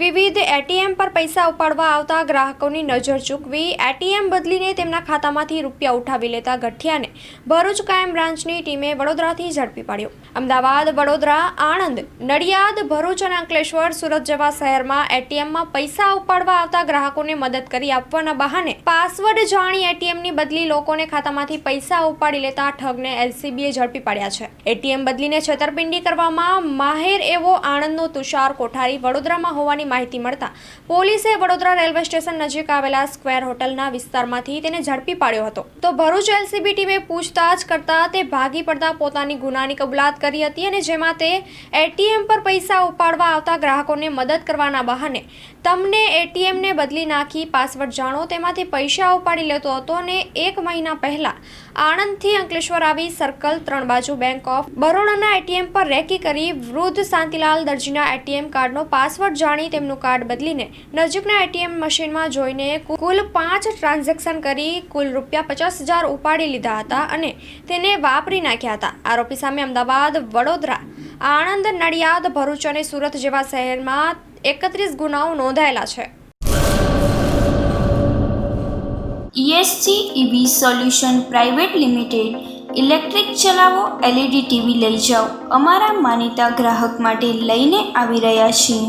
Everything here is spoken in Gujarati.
વિવિધ એટીએમ પર પૈસા ઉપાડવા આવતા ગ્રાહકોની નજર ચૂકવી એટીએમ બદલીને તેમના ખાતામાંથી રૂપિયા ઉઠાવી લેતા ગઠિયાને ભરૂચ ક્રાઇમ બ્રાન્ચની ટીમે વડોદરાથી ઝડપી પાડ્યો. અમદાવાદ, વડોદરા, આણંદ, નડિયાદ, ભરૂચ અને અંકલેશ્વર, સુરત જેવા શહેરમાં એટીએમમાં પૈસા ઉપાડવા આવતા ગ્રાહકોને મદદ કરી આપવાના બહાને પાસવર્ડ જાણી એટીએમની બદલી લોકોને ખાતામાંથી પૈસા ઉપાડી લેતા ઠગને એલસીબીએ ઝડપી પાડ્યા છે. એટીએમ બદલીને છેતરપિંડી કરવામાં માહેર એવો આણંદનો તુષાર કોઠારી વડોદરામાં હોવાની માહિતી મળતા પોલીસે વડોદરા રેલવે સ્ટેશન નજીક આવેલા સ્ક્વેર હોટલના વિસ્તારમાંથી તેને ઝડપી પાડ્યો હતો. તો ભરૂચ એલસીબી ટીમે પૂછતાછ કરતા તે ભાગી પડતા પોતાની ગુનાની કબૂલાત કરી હતી અને જેમાં તે એટીએમ પર પૈસા ઉપાડવા આવતા ગ્રાહકોને મદદ કરવાના બહાને તમને એટીએમને બદલી નાખી પાસવર્ડ જાણો તેમાંથી પૈસા ઉપાડી લેતો હતો અને એક મહિના પહેલા આણંદથી અંકલેશ્વર આવી સર્કલ ત્રણ બાજુ બેંક ઓફ બરોડાના એટીએમ પર રેકી કરી વૃદ્ધ શાંતિલાલ દરજીના એટીએમ કાર્ડનો પાસવર્ડ જાણી તેમનું કાર્ડ બદલીને નજીકના એટીએમ મશીનમાં જોઈને કુલ પાંચ ટ્રાન્ઝેક્શન કરી કુલ રૂપિયા પચાસ હજાર ઉપાડી લીધા હતા અને તેને વાપરી નાખ્યા હતા. આરોપી સામે અમદાવાદ, વડોદરા, આણંદ, નડિયાદ, ભરૂચ અને સુરત જેવા શહેરમાં એકત્રીસ ગુનાઓ નોંધાયેલા છે. ESC EV solution private limited electric ચલાવો એલઈડી ટીવી લઈ જાઓ. અમારા માનીતા ગ્રાહક માટે લઈને આવી રહ્યા છીએ.